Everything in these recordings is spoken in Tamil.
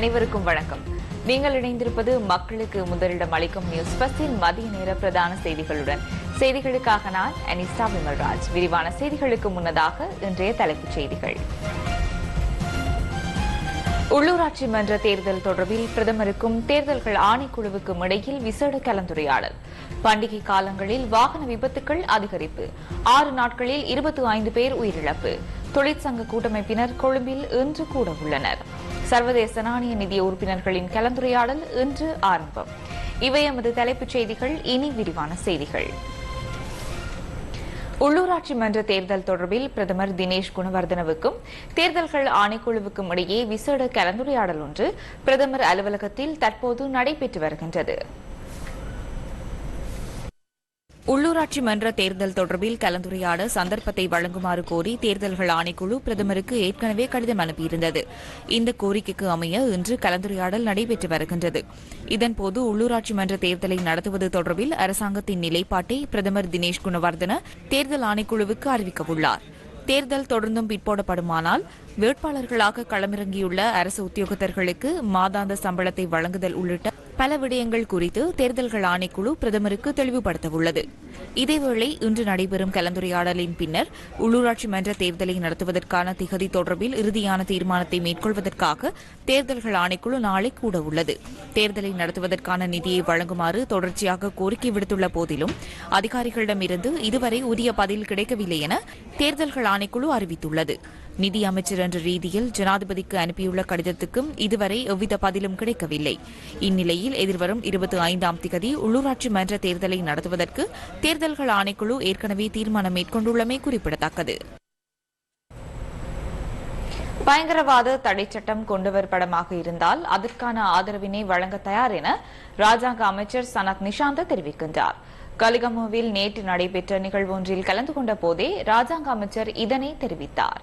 அனைவருக்கும் வணக்கம். நீங்கள் இணைந்திருப்பது மக்களுக்கு முதலிடம் அளிக்கும் நியூஸ் பஸ்டின் மதிய நேர பிரதான செய்திகளுடன். செய்திகளுக்காக நான் அனிஸ்டா விமல்ராஜ். விரிவான செய்திகளுக்கு முன்னதாக இன்றைய தலைப்புச் செய்திகள். உள்ளூராட்சி மன்ற தேர்தல் தொடர்பில் பிரதமருக்கும் தேர்தல்கள் ஆணைக்குழுவுக்கும் இடையில் விசேட கலந்துரையாடல். பண்டிகை காலங்களில் வாகன விபத்துகள் அதிகரிப்பு. ஆறு நாட்களில் இருபத்தி ஐந்து பேர் உயிரிழப்பு. தொழிற்சங்க கூட்டமைப்பினர் கொழும்பில் இன்று கூட உள்ளனா் சர்வதேச நாணய நிதிய உறுப்பினர்களின் கலந்துரையாடல் இன்று ஆரம்பம். இவை எமது தலைப்புச் செய்திகள். இனி விரிவான செய்திகள். உள்ளூராட்சி மன்ற தேர்தல் தொடர்பில் பிரதமர் தினேஷ் குணவர்தனவுக்கும் தேர்தல்கள் ஆணைக்குழுவுக்கும் இடையே விசேட கலந்துரையாடல் ஒன்று பிரதமர் அலுவலகத்தில் தற்போது நடைபெற்று வருகின்றது. உள்ளூராட்சி மன்ற தேர்தல் தொடர்பில் கலந்துரையாட சந்தர்ப்பத்தை வழங்குமாறு கோரி தேர்தல்கள் ஆணைக்குழு பிரதமருக்கு ஏற்கனவே கடிதம் அனுப்பியிருந்தது. இந்த கோரிக்கைக்கு அமைய இன்று கலந்துரையாடல் நடைபெற்று வருகின்றது. இதன்போது உள்ளூராட்சி மன்ற தேர்தலை நடத்துவது தொடர்பில் அரசாங்கத்தின் நிலைப்பாட்டை பிரதமர் தினேஷ் குணவர்தன தேர்தல் ஆணைக்குழுவுக்கு அறிவிக்கவுள்ளார். தேர்தல் தொடர்ந்தும் பிற்போடப்படுமானால் வேட்பாளர்களாக களமிறங்கியுள்ள அரசு உத்தியோகத்தர்களுக்கு மாதாந்த சம்பளத்தை வழங்குதல் உள்ளிட்ட பல விடயங்கள் குறித்து தேர்தல்கள் ஆணைக்குழு பிரதமருக்கு தெளிவுபடுத்தவுள்ளது. இதேவேளை இன்று நடைபெறும் கலந்துரையாடலின் பின்னர் உள்ளூராட்சி மன்ற தேர்தலை நடத்துவதற்கான திகதி தொடர்பில் இறுதியான தீர்மானத்தை மேற்கொள்வதற்காக தேர்தல்கள் ஆணைக்குழு நாளை கூட உள்ளது தேர்தலை நடத்துவதற்கான நிதியை வழங்குமாறு தொடர்ச்சியாக கோரிக்கை விடுத்துள்ள போதிலும் அதிகாரிகளிடமிருந்து இதுவரை உரிய பதில் கிடைக்கவில்லை என தேர்தல்கள் ஆணைக்குழு அறிவித்துள்ளது. நிதி அமைச்சர் என்ற ரீதியில் ஜனாதிபதிக்கு அனுப்பியுள்ள கடிதத்துக்கும் இதுவரை எவ்வித பதிலும் கிடைக்கவில்லை. இந்நிலையில் எதிர்வரும் இருபத்தி ஐந்தாம் திகதி உள்ளூராட்சி மன்ற தேர்தலை நடத்துவதற்கு தேர்தல்கள் ஆணைக்குழு ஏற்கனவே தீர்மானம் மேற்கொண்டுள்ளமை குறிப்பிடத்தக்கது. பயங்கரவாத தடை சட்டம் கொண்டுவரப்படமாக இருந்தால் அதற்கான ஆதரவினை வழங்க தயார் என ராஜாங்க அமைச்சர் சனத் நிஷாந்த தெரிவிக்கின்றார். கலிகமுவில் நேற்று நடைபெற்ற நிகழ்வு ஒன்றில் கலந்து கொண்ட போதே ராஜாங்க அமைச்சர் இதனை தெரிவித்தார்.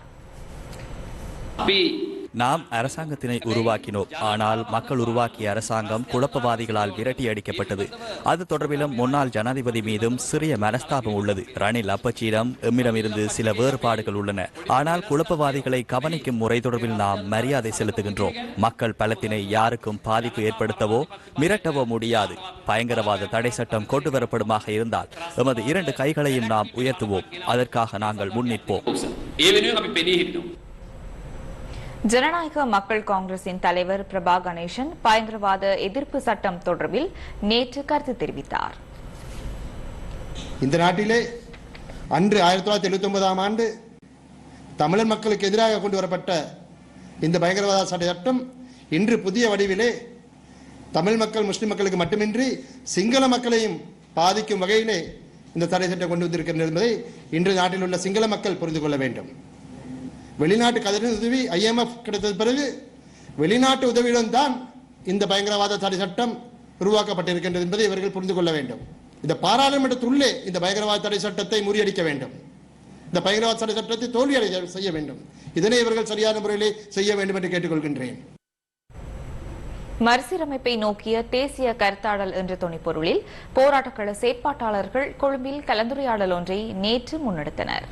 நாம் அரசாங்கத்தினை உருவாக்கினோம். ஆனால் மக்கள் உருவாக்கிய அரசாங்கம் குழப்பவாதிகளால் விரட்டி அடிக்கப்பட்டது. அது தொடர்பிலும் முன்னாள் ஜனாதிபதி மீதும் சிறிய மனஸ்தாபம் உள்ளது. ரணில் அப்பச்சியிடம் எம்மிடமிருந்து சில வேறுபாடுகள் உள்ளன. ஆனால் குழப்பவாதிகளை கவனிக்கும் முறை தொடர்பில் நாம் மரியாதை செலுத்துகின்றோம். மக்கள் பலத்தினை யாருக்கும் பாதிப்பு ஏற்படுத்தவோ மிரட்டவோ முடியாது. பயங்கரவாத தடை சட்டம் கொண்டு வரப்படுமாக இருந்தால் எமது இரண்டு கைகளையும் நாம் உயர்த்துவோம். அதற்காக நாங்கள் முன்னிற்போம். ஜனநாயக மக்கள் காங்கிரசின் தலைவர் பிரபா கணேசன் பயங்கரவாத எதிர்ப்பு சட்டம் தொடர்பில் நேற்று கருத்து தெரிவித்தார். இந்த நாட்டிலே அன்று ஆயிரத்தி தொள்ளாயிரத்தி எழுபத்தி ஒன்பதாம் ஆண்டு தமிழர் மக்களுக்கு எதிராக கொண்டு வரப்பட்ட இந்த பயங்கரவாத சட்டம் இன்று புதிய வடிவிலே தமிழ் மக்கள் முஸ்லிம் மக்களுக்கு மட்டுமின்றி சிங்கள மக்களையும் பாதிக்கும் வகையிலே இந்த தடை சட்டம் கொண்டு வந்திருக்கிறது என்பதை இன்று நாட்டில் உள்ள சிங்கள மக்கள் புரிந்து கொள்ள வேண்டும். வெளிநாட்டு கதிரின் உதவி ஐஎம்எஃப் கிடைத்தது பிறகு வெளிநாட்டு உதவியுடன் தான் இந்த பயங்கரவாத தடை சட்டம் உருவாக்கப்பட்டிருக்கின்றது என்பதை இவர்கள் புரிந்து கொள்ள வேண்டும். இந்த பாராளுமன்றத்துள்ளே இந்த பயங்கரவாத தடை சட்டத்தை முறியடிக்க வேண்டும். இந்த பயங்கரவாத தடை சட்டத்தை தோல்வியடைய செய்ய வேண்டும். இதனை இவர்கள் சரியான முறையிலே செய்ய வேண்டும் என்று கேட்டுக்கொள்கின்றேன். மறுசீரமைப்பை நோக்கிய தேசிய கருத்தாடல் என்ற துணைப்பொருளில் போராட்டக்கள செயற்பாட்டாளர்கள் கொழும்பில் கலந்துரையாடல் ஒன்றை நேற்று முன்னெடுத்தனர்.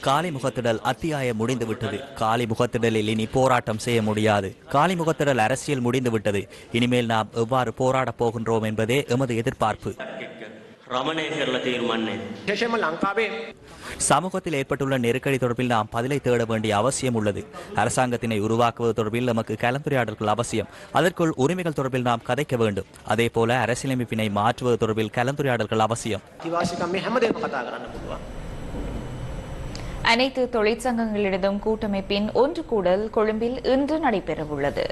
காலிமுகத்திடல் அத்தியாயம் முடிந்துவிட்டது. காலி முகத்திடலில் இனி போராட்டம் செய்ய முடியாது. காலி முகத்திடல் அரசியல் முடிந்துவிட்டது. இனிமேல் நாம் எவ்வாறு போராடப் போகின்றோம் என்பதே எமது எதிர்பார்ப்பு. சமூகத்தில் ஏற்பட்டுள்ள நெருக்கடி தொடர்பில் நாம் பதிலை தேட வேண்டிய அவசியம் உள்ளது. அரசாங்கத்தினை உருவாக்குவது தொடர்பில் நமக்கு கலந்துரையாடல்கள் அவசியம். அதற்குள் உரிமைகள் தொடர்பில் நாம் கதைக்க வேண்டும். அதே போல அரசியலமைப்பினை மாற்றுவது தொடர்பில் கலந்துரையாடல்கள் அவசியம். அனைத்து தொழிற்சங்கங்களிடம் கூட்டமைப்பின் ஒன்று கூடல் கொழும்பில் இன்று நடைபெறவுள்ளது.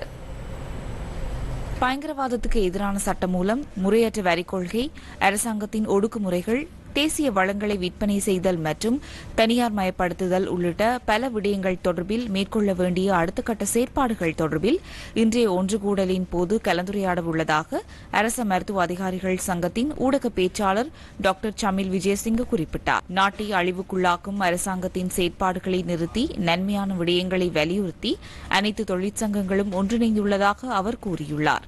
பயங்கரவாதத்துக்கு எதிரான சட்டம் மூலம் முறையற்ற வரி கொள்கை அரசாங்கத்தின் ஒடுக்குமுறைகள் தேசிய வளங்களை விற்பனை செய்தல் மற்றும் தனியார் மயப்படுத்துதல் உள்ளிட்ட பல விடயங்கள் தொடர்பில் மேற்கொள்ள வேண்டிய அடுத்த கட்ட செயற்பாடுகள் தொடர்பில் இன்றைய ஒன்று கூடலின் போது கலந்துரையாட உள்ளதாக அரச மருத்துவ அதிகாரிகள் சங்கத்தின் ஊடக பேச்சாளர் டாக்டர் சமில் விஜயசிங்க குறிப்பிட்டார். நாட்டை அழிவுக்குள்ளாக்கும் அரசாங்கத்தின் செயற்பாடுகளை நிறுத்தி நன்மையான விடயங்களை வலியுறுத்தி அனைத்து தொழிற்சங்கங்களும் ஒன்றிணைந்துள்ளதாக அவர் கூறியுள்ளார்.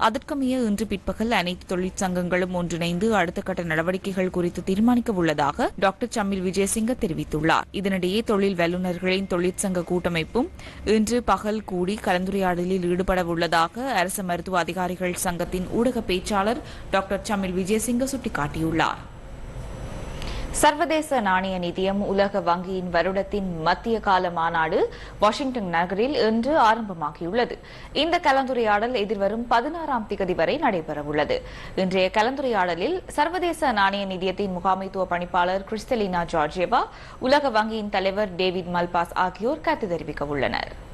அதற்கமைய இன்று பிற்பகல் அனைத்து தொழிற்சங்கங்களும் ஒன்றிணைந்து அடுத்த கட்ட நடவடிக்கைகள் குறித்து தீர்மானிக்க உள்ளதாக டாக்டர் சமில் விஜயசிங்க தெரிவித்துள்ளார். இதனிடையே தொழில் வல்லுநர்களின் தொழிற்சங்க கூட்டமைப்பும் இன்று பகல் கூடி கலந்துரையாடலில் ஈடுபட உள்ளதாக அரசு மருத்துவ அதிகாரிகள் சங்கத்தின் ஊடக பேச்சாளர் டாக்டர் சமில் விஜயசிங்க சுட்டிக்காட்டியுள்ளார். சர்வதேச நாணய நிதியம் உலக வங்கியின் வருடத்தின் மத்திய கால மாநாடு வாஷிங்டன் நகரில் இன்று ஆரம்பமாகியுள்ளது. இந்த கலந்துரையாடல் எதிர்வரும் பதினாறாம் திகதி வரை நடைபெறவுள்ளது. இன்றைய கலந்துரையாடலில் சர்வதேச நாணய நிதியத்தின் முகாமைத்துவ பணிப்பாளர் கிறிஸ்டலினா ஜார்ஜியவா உலக வங்கியின் தலைவர் டேவிட் மல்பாஸ் ஆகியோர் கருத்து தெரிவிக்க உள்ளனர்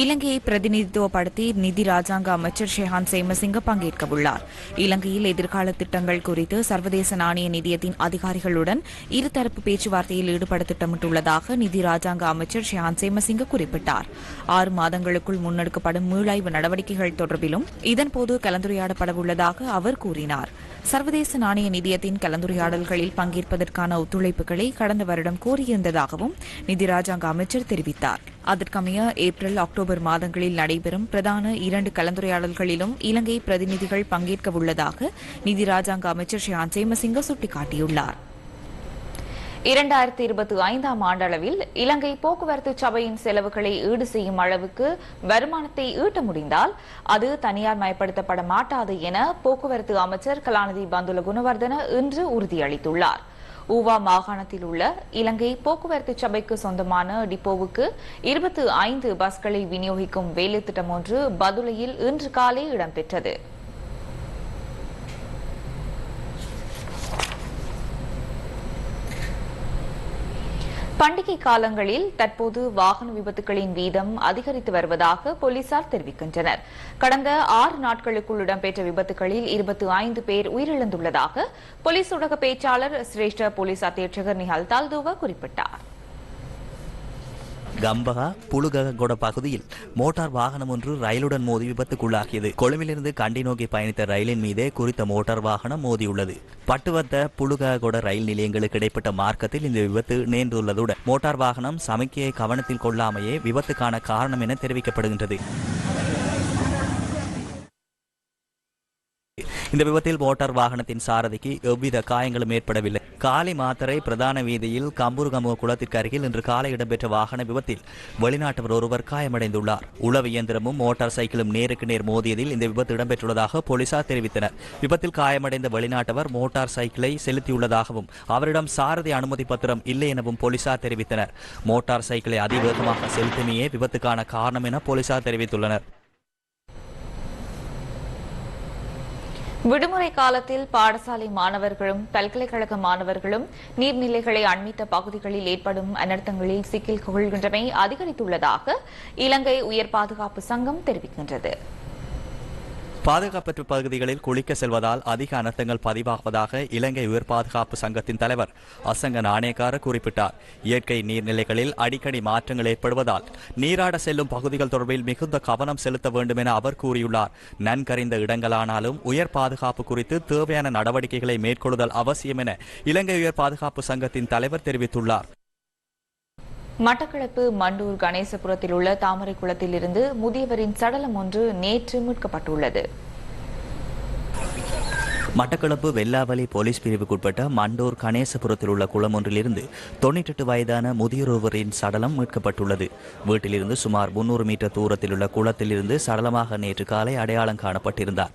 இலங்கையை பிரதிநிதித்துவப்படுத்தி நிதி ராஜாங்க அமைச்சர் ஷெஹான் சேமசிங்க பங்கேற்க உள்ளார் இலங்கையில் எதிர்கால திட்டங்கள் குறித்து சர்வதேச நாணய நிதியத்தின் அதிகாரிகளுடன் இருதரப்பு பேச்சுவார்த்தையில் ஈடுபட திட்டமிட்டுள்ளதாக நிதி ராஜாங்க அமைச்சர் ஷெஹான் சேமசிங்க குறிப்பிட்டார். ஆறு மாதங்களுக்குள் முன்னெடுக்கப்படும் மீளாய்வு நடவடிக்கைகள் தொடர்பிலும் இதன்போது கலந்துரையாடப்படவுள்ளதாக அவர் கூறினார். சர்வதேச நாணய நிதியத்தின் கலந்துரையாடல்களில் பங்கேற்பதற்கான ஒத்துழைப்புகளை கடந்த வருடம் கோரியிருந்ததாகவும் நிதி ராஜாங்க அமைச்சர் தெரிவித்தார். அதற்கமைய ஏப்ரல் அக்டோபர் மாதங்களில் நடைபெறும் பிரதான இரண்டு கலந்துரையாடல்களிலும் இலங்கை பிரதிநிதிகள் பங்கேற்க உள்ளதாக நிதி ராஜாங்க அமைச்சர் ஷியான் சேமசிங்க சுட்டிக்காட்டியுள்ளார். இரண்டாயிரத்தி இருபத்தி ஐந்தாம் ஆண்டளவில் இலங்கை போக்குவரத்து சபையின் செலவுகளை ஈடு செய்யும் அளவுக்கு வருமானத்தை ஈட்ட முடிந்தால் அது தனியார் மயப்படுத்தப்பட மாட்டாது என போக்குவரத்து அமைச்சர் கலாநிதி பந்துல குணவர்தன இன்று உறுதியளித்துள்ளார். ஊவா மாகாணத்தில் உள்ள இலங்கை போக்குவரத்து சபைக்கு சொந்தமான டிப்போவுக்கு இருபத்தி ஐந்து பஸ்களை விநியோகிக்கும் வேலை திட்டம் ஒன்று பதுளையில் இன்று காலை இடம்பெற்றது. பண்டிகை காலங்களில் தற்போது வாகன விபத்துகளின் வீதம் அதிகரித்து வருவதாக போலீசார் தெரிவிக்கின்றனர். கடந்த ஆறு நாட்களுக்குள் இடம்பெற்ற விபத்துகளில் இருபத்தி ஐந்து பேர் உயிரிழந்துள்ளதாக போலீஸ் ஊடக பேச்சாளர் சிரேஷ்ட போலீஸ் அத்தியட்சகர் நிஹால் தால்தோவா குறிப்பிட்டார். கம்பகா புலுககொட பகுதியில் மோட்டார் வாகனம் ஒன்று ரயிலுடன் மோதி விபத்துக்குள்ளாகியது. கொழும்பிலிருந்து கண்டி நோக்கி பயணித்த ரயிலின் மீதே குறித்த மோட்டார் வாகனம் மோதியுள்ளது. பட்டுவத்த புலுககொட ரயில் நிலையங்களுக்கு இடைப்பட்ட மார்க்கத்தில் இந்த விபத்து நேர்ந்துள்ளதுடன் மோட்டார் வாகனம் சமிக்கையை கவனத்தில் கொள்ளாமையே விபத்துக்கான காரணம் என தெரிவிக்கப்படுகின்றது. இந்த விபத்தில் மோட்டார் வாகனத்தின் சாரதிக்கு எவ்வித காயங்களும் ஏற்படவில்லை. காலி மாத்தரை பிரதான வீதியில் கம்பூர்கமுக குளத்திற்கு அருகில் இன்று காலை இடம்பெற்ற வாகன விபத்தில் வெளிநாட்டவர் ஒருவர் காயமடைந்துள்ளார். உளவு இயந்திரமும் மோட்டார் சைக்கிளும் நேருக்கு நேர் மோதியதில் இந்த விபத்து இடம்பெற்றுள்ளதாக போலீசார் தெரிவித்தனர். விபத்தில் காயமடைந்த வெளிநாட்டவர் மோட்டார் சைக்கிளை செலுத்தியுள்ளதாகவும் அவரிடம் சாரதி அனுமதி பத்திரம் இல்லை எனவும் போலீசார் தெரிவித்தனர். மோட்டார் சைக்கிளை அதிவேகமாக செலுத்திமையே விபத்துக்கான காரணம் என போலீசார் தெரிவித்துள்ளனர். விடுமுறை காலத்தில் பாடசாலை மாணவர்களும் பல்கலைக்கழக மாணவர்களும் நீர்நிலைகளை அண்மித்த பகுதிகளில் ஏற்படும் அனர்த்தங்களில் சிக்கில் கொள்கின்றமை அதிகரித்துள்ளதாக இலங்கை உயர் பாதுகாப்பு சங்கம் தெரிவிக்கின்றது. பாதுகாப்பற்ற பகுதிகளில் குளிக்க செல்வதால் அதிக அனர்த்தங்கள் பதிவாகுவதாக இலங்கை உயர் பாதுகாப்பு சங்கத்தின் தலைவர் அசங்க நாணயக்கார குறிப்பிட்டார். இயற்கை நீர்நிலைகளில் அடிக்கடி மாற்றங்கள் ஏற்படுவதால் நீராட செல்லும் பகுதிகள் தொடர்பில் மிகுந்த கவனம் செலுத்த வேண்டும் என அவர் கூறியுள்ளார். நன்கறிந்த இடங்களானாலும் உயர் பாதுகாப்பு குறித்து தேவையான நடவடிக்கைகளை மேற்கொள்ளுதல் அவசியம் என இலங்கை உயர் பாதுகாப்பு சங்கத்தின் தலைவர் தெரிவித்துள்ளார். மட்டக்களப்பு மண்டூர் கணேசபுரத்தில் உள்ள தாமரை குளத்தில் இருந்து முதியவரின் சடலம் ஒன்று நேற்று மீட்கப்பட்டுள்ளது. மட்டக்களப்பு வெல்லாவலி போலீஸ் பிரிவுக்குட்பட்ட மண்டூர் கணேசபுரத்தில் உள்ள குளம் ஒன்றிலிருந்து தொண்ணூற்றெட்டு வயதான முதியொருவரின் சடலம் மீட்கப்பட்டுள்ளது. வீட்டிலிருந்து சுமார் முன்னூறு மீட்டர் தூரத்தில் உள்ள குளத்திலிருந்து சடலமாக நேற்று காலை அடையாளம் காணப்பட்டிருந்தார்.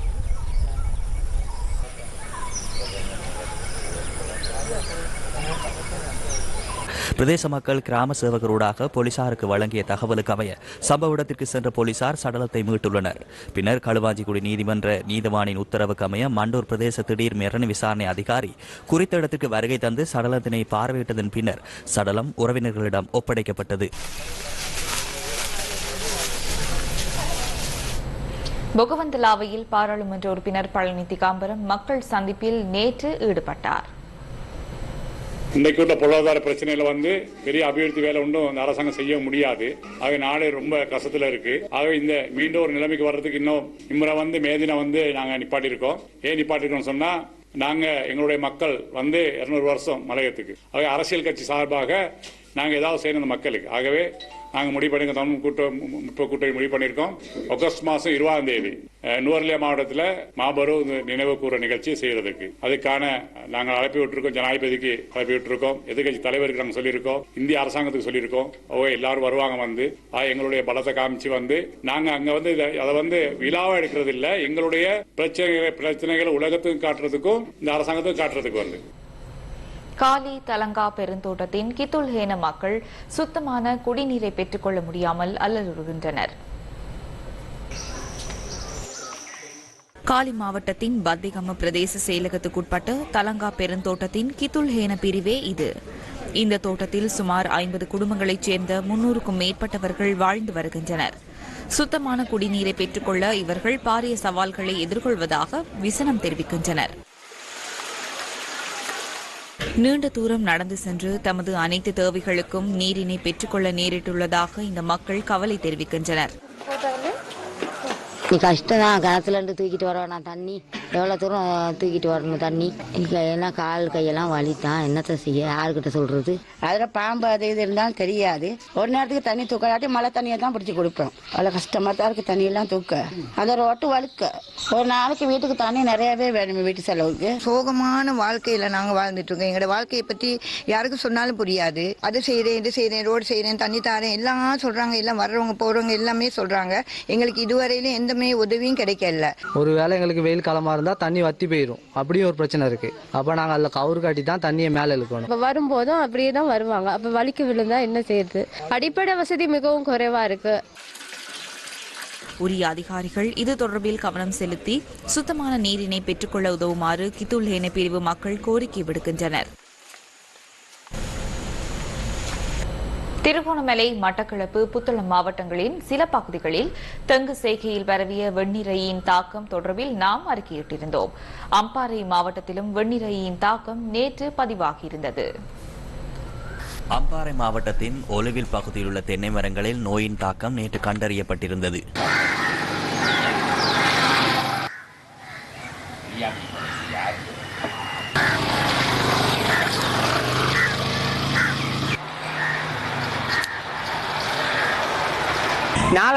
பிரதேச மக்கள் கிராம சேவகரூடாக போலீசாருக்கு வழங்கிய தகவலுக்கு அமைய சம்பவ இடத்திற்கு சென்ற போலீசார் சடலத்தை மீட்டுள்ளனர். பின்னர் களுவாஞ்சிக்குடி நீதிமன்ற நீதிவானின் உத்தரவுக்கு அமைய மண்டூர் பிரதேச திடீர் மிரண விசாரணை அதிகாரி குறித்த இடத்திற்கு வருகை தந்து சடலத்தினை பார்வையிட்டதன் பின்னர் சடலம் உறவினர்களிடம் ஒப்படைக்கப்பட்டது. பொகவந்தலாவையில் பாராளுமன்ற உறுப்பினர் பழனி திகாம்பரம் மக்கள் சந்திப்பில் நேற்று ஈடுபட்டார். இன்றைக்கு உள்ள பொருளாதார பிரச்சனையில வந்து பெரிய அபிவிருத்தி வேலை ஒன்றும் இந்த அரசாங்கம் செய்ய முடியாது. ஆகவே நாடு ரொம்ப கஷ்டத்தில் இருக்கு. ஆகவே இந்த மீண்டும் ஒரு நிலைமைக்கு வர்றதுக்கு இன்னும் இம்முறை வந்து மேதினா வந்து நாங்கள் நிப்பாட்டியிருக்கோம். ஏன் நிப்பாட்டிருக்கோம்னு சொன்னால் நாங்கள் எங்களுடைய மக்கள் வந்து இருநூறு வருஷம் மலையத்துக்கு. ஆகவே அரசியல் கட்சி சார்பாக நாங்கள் ஏதாவது செய்யணும் இந்த மக்களுக்கு. ஆகவே நாங்கள் முடிவு பண்ணி தமிழ் கூட்டம் முப்பது கூட்டணி முடிவு பண்ணியிருக்கோம் ஆகஸ்ட் மாதம் இருபதாம் தேதி நூர்லியா நுவர்லியா மாவட்டத்தில் மாபெரும் நினைவு கூற நிகழ்ச்சி செய்யறதுக்கு. அதுக்கான நாங்கள் அழைப்பு விட்டுருக்கோம் ஜனாதிபதிக்கு அழைப்பு விட்டுருக்கோம் எதிர்கட்சி தலைவருக்கு நாங்கள் சொல்லியிருக்கோம் இந்திய அரசாங்கத்துக்கு சொல்லியிருக்கோம். ஓ எல்லாரும் வருவாங்க வந்து ஆ, எங்களுடைய பலத்தை காமிச்சு வந்து நாங்கள் அங்கே வந்து இதை- அதை வந்து விழாவாக எடுக்கிறது இல்லை எங்களுடைய பிரச்சனைகளை பிரச்சனைகளை உலகத்துக்கும் காட்டுறதுக்கும் இந்த அரசாங்கத்துக்கும் காட்டுறதுக்கு வந்து. காலி தலங்கா பெருந்தோட்டத்தின் கித்துல்ஹேன மக்கள் சுத்தமான குடிநீரை பெற்றுக்கொள்ள முடியாமல் அல்லலுறுகின்றனர். காலி மாவட்டத்தின் பத்திகம பிரதேச செயலகத்துக்குட்பட்ட தலங்கா பெருந்தோட்டத்தின் கித்துல்ஹேன பிரிவே இது. இந்த தோட்டத்தில் சுமார் ஐம்பது குடும்பங்களைச் சேர்ந்த முன்னூறுக்கும் மேற்பட்டவர்கள் வாழ்ந்து வருகின்றனர். சுத்தமான குடிநீரை பெற்றுக்கொள்ள இவர்கள் பாரிய சவால்களை எதிர்கொள்வதாக விசனம் தெரிவிக்கின்றனர். நீண்ட தூரம் நடந்து சென்று தமது அனைத்து தேவைகளுக்கும் நீரினை பெற்றுக்கொள்ள நேரிட்டுள்ளதாக இந்த மக்கள் கவலை தெரிவிக்கின்றனர். கஷ்டம் தான் கிணத்துலேருந்து தூக்கிட்டு வர தண்ணி. எவ்வளோ தூரம் தூக்கிட்டு வரணும் தண்ணி? எல்லாம் கால் கையெல்லாம் வலி தான் என்னத்தை செய்ய? யாருக்கிட்ட சொல்கிறது அதில் பாம்பு அது இது இருந்தாலும் தெரியாது. ஒரு நேரத்துக்கு தண்ணி தூக்காட்டி மழை தண்ணியை தான் பிடிச்சி கொடுப்போம். அவ்வளோ கஷ்டமாக தான் இருக்குது தண்ணியெல்லாம் தூக்க. அந்த ரோட்டு வழுக்க. ஒரு நாளைக்கு வீட்டுக்கு தண்ணி நிறையவே வேணும் வீட்டு செலவுக்கு. சோகமான வாழ்க்கையில நாங்க வாழ்ந்துட்டு இருக்கோம். எங்களோட வாழ்க்கையை பத்தி யாருக்கும் சொன்னாலும் புரியாது. அது செய்றேன் இது செய்றேன் ரோடு செய்றேன் தண்ணி தாரேன் எல்லாம் சொல்றாங்க. எல்லாம் வர்றவங்க போறவங்க எல்லாமே சொல்றாங்க. எங்களுக்கு இதுவரையிலும் எந்தமே உதவியும் கிடைக்கல. ஒருவேளை எங்களுக்கு வெயில் காலமாக இருந்தால் தண்ணி வத்தி போயிடும் அப்படியும் ஒரு பிரச்சனை இருக்குது அப்போ நாங்கள் அதில் கவுரு காட்டி தான் தண்ணியை மேலே இழுக்கணும். அப்ப வரும்போதும் அப்படியே தான் வருவாங்க. அப்ப வலிக்கு விழுந்தா என்ன செய்யுது அடிப்படை வசதி மிகவும் குறைவா இருக்கு. உரிய அதிகாரிகள் இது தொடர்பில் கவனம் செலுத்தி சுத்தமான நீரினை பெற்றுக்கொள்ள உதவுமாறு கித்துல்ஹேன பிரிவு மக்கள் கோரிக்கை விடுக்கின்றனர். திருகோணமலை மட்டக்களப்பு புத்தளம் மாவட்டங்களின் சில பகுதிகளில் தெங்கு செய்கையில் பரவிய வெண்ணிறையின் தாக்கம் தொடர்பில் நாம் அறிக்கையிட்டிருந்தோம். அம்பாறை மாவட்டத்திலும் வெண்ணிறையின் தாக்கம் நேற்று பதிவாகியிருந்தது. அம்பாறை மாவட்டத்தின் ஒலுவில் பகுதியில் உள்ள தென்னை மரங்களில் நோயின் தாக்கம் நேற்று கண்டறியப்பட்டிருந்தது.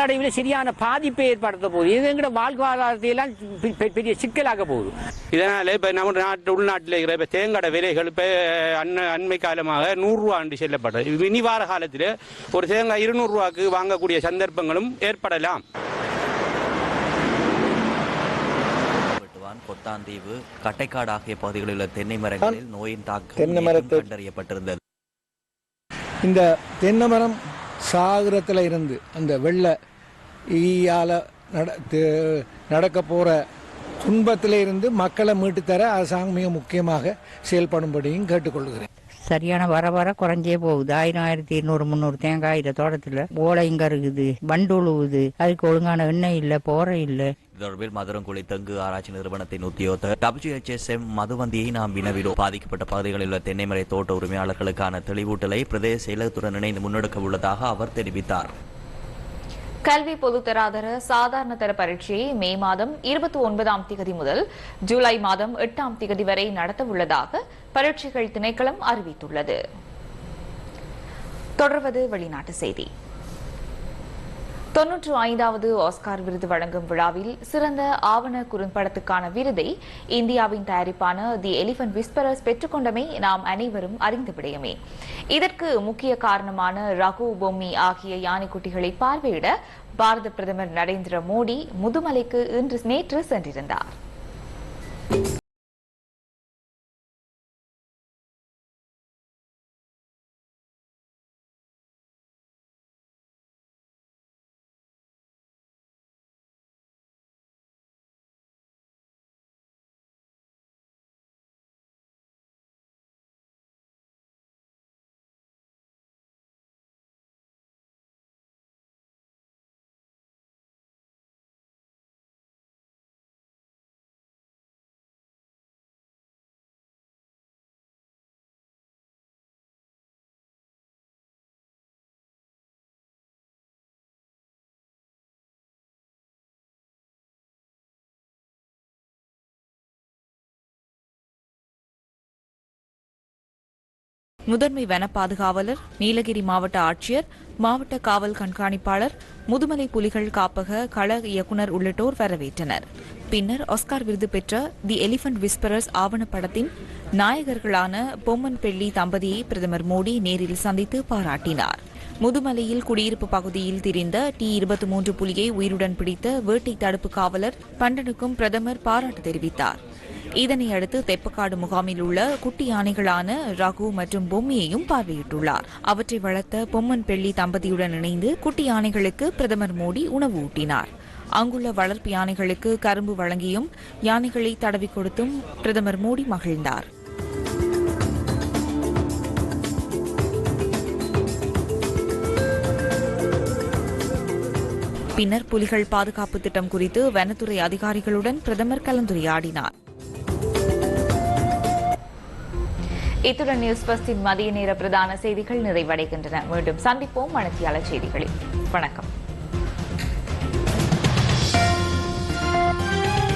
நாளடைவில் சரியான பாதிப்பை ஏற்படுத்த போகுது. இது எங்கட வாழ்வாதாரத்தை எல்லாம் பெ- பெ- பெரிய சிக்கலாக போகுது. இதனால இப்ப நம்ம நாட்டு உள்நாட்டில் இருக்கிற இப்ப தேங்காட விலைகள் இப்ப அன்ன அண்மை காலமாக நூறு ரூபா என்று செல்லப்பட்டது இனி வார காலத்தில் ஒரு தேங்காய் இருநூறு ரூபாய்க்கு வாங்கக்கூடிய சந்தர்ப்பங்களும் ஏற்படலாம். கொத்தாந்தீவு கட்டைக்காடு ஆகிய பகுதிகளில் உள்ள தென்னை மரங்களில் நோயின் தாக்கம் தென்னை நேற்றும் மரத்தை- கண்டறியப்பட்டிருந்தது. இந்த தென்னை மரம் சாகரத்தில் இருந்து அந்த வெள்ள ஈயால் நட நடக்க போகிற துன்பத்தில் இருந்து மக்களை மீட்டு தர அரசாங்கம் மிக முக்கியமாக செயல்படும்படியும் கேட்டுக்கொள்கிறேன். சரியான வர வர குறைஞ்சே போகுது. ஆயிரம் ஆயிரத்தி இருநூறு முந்நூறு தேங்காய் இந்த தோட்டத்தில் ஓலை இங்கே இருக்குது வண்டு உழுவுது. அதுக்கு ஒழுங்கான எண்ணெய் இல்லை போரை இல்லை. தொடர்பில் மதுரங்குழி தெங்கு ஆராய்ச்சி நிறுவனத்தின் உத்தியோகத்தர் டபிள்யூஹெச்எஸ்எம் மதுவந்தியை நாம் வினவினோம். பாதிக்கப்பட்ட பகுதிகளில் உள்ள தென்னைமரை தோட்ட உரிமையாளர்களுக்கான தெளிவூட்டலை பிரதேச செயலகத்துடன் இணைந்து முன்னெடுக்க உள்ளதாக அவர் தெரிவித்தார். கல்வி பொதுத்தராதர சாதாரண தர பரீட்சையை மே மாதம் இருபத்தி ஒன்பதாம் திகதி முதல் ஜூலை மாதம் எட்டாம் திகதி வரை நடத்த உள்ளதாக பரீட்சைகள் திணைக்களம் அறிவித்துள்ளது. தொடர்வது வெளிநாட்டு செய்தி. தொன்னூற்று ஐந்தாவது ஆஸ்கார் விருது வழங்கும் விழாவில் சிறந்த ஆவண குறும்படத்துக்கான விருதை இந்தியாவின் தயாரிப்பான தி எலிபன் விஸ்பரஸ் பெற்றுக்கொண்டமை நாம் அனைவரும் அறிந்த விடயமே இதற்கு முக்கிய காரணமான ரகு பொம்மி ஆகிய யானைக்குட்டிகளை பார்வையிட பாரத பிரதமர் நரேந்திர மோடி முதுமலைக்கு இன்று நேற்று சென்றிருந்தார். முதன்மை வன பாதுகாவலர் நீலகிரி மாவட்ட ஆட்சியர் மாவட்ட காவல் கண்காணிப்பாளர் முதுமலை புலிகள் காப்பக கள இயக்குநர் உள்ளிட்டோர் வரவேற்றனர். பின்னர் ஆஸ்கார் விருது பெற்ற தி எலிபென்ட் விஸ்பரர்ஸ் ஆவணப்படத்தின் நாயகர்களான பொம்மன் பெள்ளி தம்பதியை பிரதமர் மோடி நேரில் சந்தித்து பாராட்டினார். முதுமலையில் குடியிருப்பு பகுதியில் திரிந்த டி இருபத்தி மூன்று புலியை உயிருடன் பிடித்த வேட்டை தடுப்பு காவலர் பண்டனுக்கும் பிரதமர் பாராட்டு தெரிவித்தார். இதனை அடுத்து தெப்பக்காடு முகாமில் உள்ள குட்டி யானைகளான ரகு மற்றும் பொம்மியையும் பார்வையிட்டுள்ளார். அவற்றை வளர்த்த பொம்மன் பெள்ளி தம்பதியுடன் இணைந்து குட்டி யானைகளுக்கு பிரதமர் மோடி உணவு ஊட்டினார். அங்குள்ள வளர்ப்பு யானைகளுக்கு கரும்பு வழங்கியும் யானைகளை தடவி கொடுத்தும் பிரதமர் மோடி மகிழ்ந்தார். பின்னர் புலிகள் பாதுகாப்பு திட்டம் குறித்து வனத்துறை அதிகாரிகளுடன் பிரதமர் கலந்துரையாடினார். இத்துடன் நியூஸ் பஸ்டின் மதிய நேர பிரதான செய்திகள் நிறைவடைகின்றன. மீண்டும் சந்திப்போம் மனத்தியாளர் செய்திகளில் வணக்கம்.